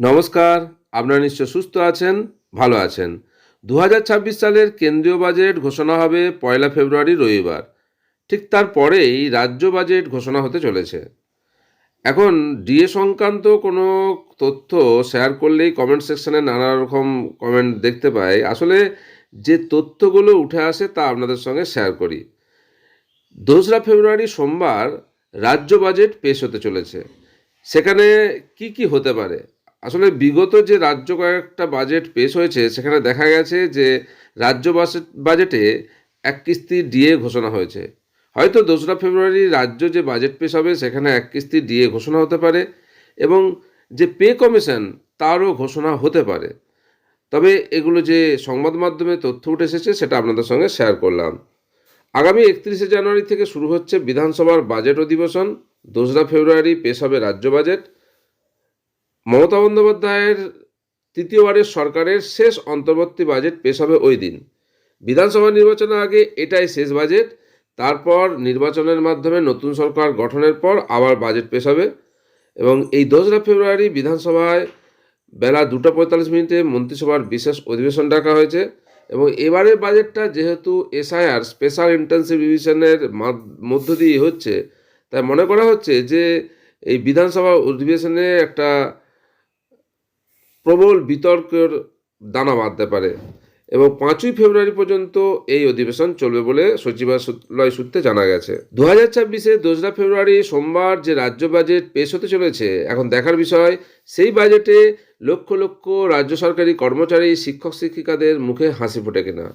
নমস্কার, আপনারা নিশ্চয় সুস্থ আছেন, ভালো আছেন। দু হাজার ছাব্বিশ সালের কেন্দ্রীয় বাজেট ঘোষণা হবে পয়লা ফেব্রুয়ারি রবিবার। ঠিক তারপরেই রাজ্য বাজেট ঘোষণা হতে চলেছে। এখন ডিএ সংক্রান্ত কোনো তথ্য শেয়ার করলেই কমেন্ট সেকশনে নানা রকম কমেন্ট দেখতে পাই। আসলে যে তথ্যগুলো উঠে আসে তা আপনাদের সঙ্গে শেয়ার করি। দোসরা ফেব্রুয়ারি সোমবার রাজ্য বাজেট পেশ হতে চলেছে। সেখানে কি কি হতে পারে? আসলে বিগত যে রাজ্য কয়েকটা বাজেট পেশ হয়েছে, সেখানে দেখা গেছে যে রাজ্য বাজেট এক কিস্তি ডিএ ঘোষণা হয়েছে। হয়তো দোসরা ফেব্রুয়ারি রাজ্য যে বাজেট পেশ হবে, সেখানে এক কিস্তি ডিএ ঘোষণা হতে পারে এবং যে পে কমিশন, তারও ঘোষণা হতে পারে। তবে এগুলো যে সংবাদ মাধ্যমে তথ্য উঠে এসেছে, সেটা আপনাদের সঙ্গে শেয়ার করলাম। আগামী একত্রিশে জানুয়ারি থেকে শুরু হচ্ছে বিধানসভার বাজেট অধিবেশন। দোসরা ফেব্রুয়ারি পেশ হবে রাজ্য বাজেট মমতা বন্দ্যোপাধ্যায়ের তৃতীয়বারের সরকারের শেষ অন্তর্বর্তী বাজেট পেশ হবে ওই দিন। বিধানসভা নির্বাচনের আগে এটাই শেষ বাজেট, তারপর নির্বাচনের মাধ্যমে নতুন সরকার গঠনের পর আবার বাজেট পেশ হবে এবং এই দোসরা ফেব্রুয়ারি বিধানসভায় বেলা দুটো পঁয়তাল্লিশ মিনিটে মন্ত্রিসভার বিশেষ অধিবেশন ডাকা হয়েছে এবং এবারের বাজেটটা যেহেতু এসআইআর, স্পেশাল ইন্টেন্সিভ রিভিশনের মধ্য দিয়ে হচ্ছে, তাই মনে করা হচ্ছে যে এই বিধানসভা অধিবেশনে একটা প্রবল বিতর্কের দানা বাঁধতে পারে এবং পাঁচই ফেব্রুয়ারি পর্যন্ত এই অধিবেশন চলবে বলে সচিবালয় সূত্রে জানা গেছে। দু হাজার ছাব্বিশে দোসরা ফেব্রুয়ারি সোমবার যে রাজ্য বাজেট পেশ হতে চলেছে, এখন দেখার বিষয়, সেই বাজেটে লক্ষ লক্ষ রাজ্য সরকারি কর্মচারী, শিক্ষক, শিক্ষিকাদের মুখে হাসি ফোটে কিনা।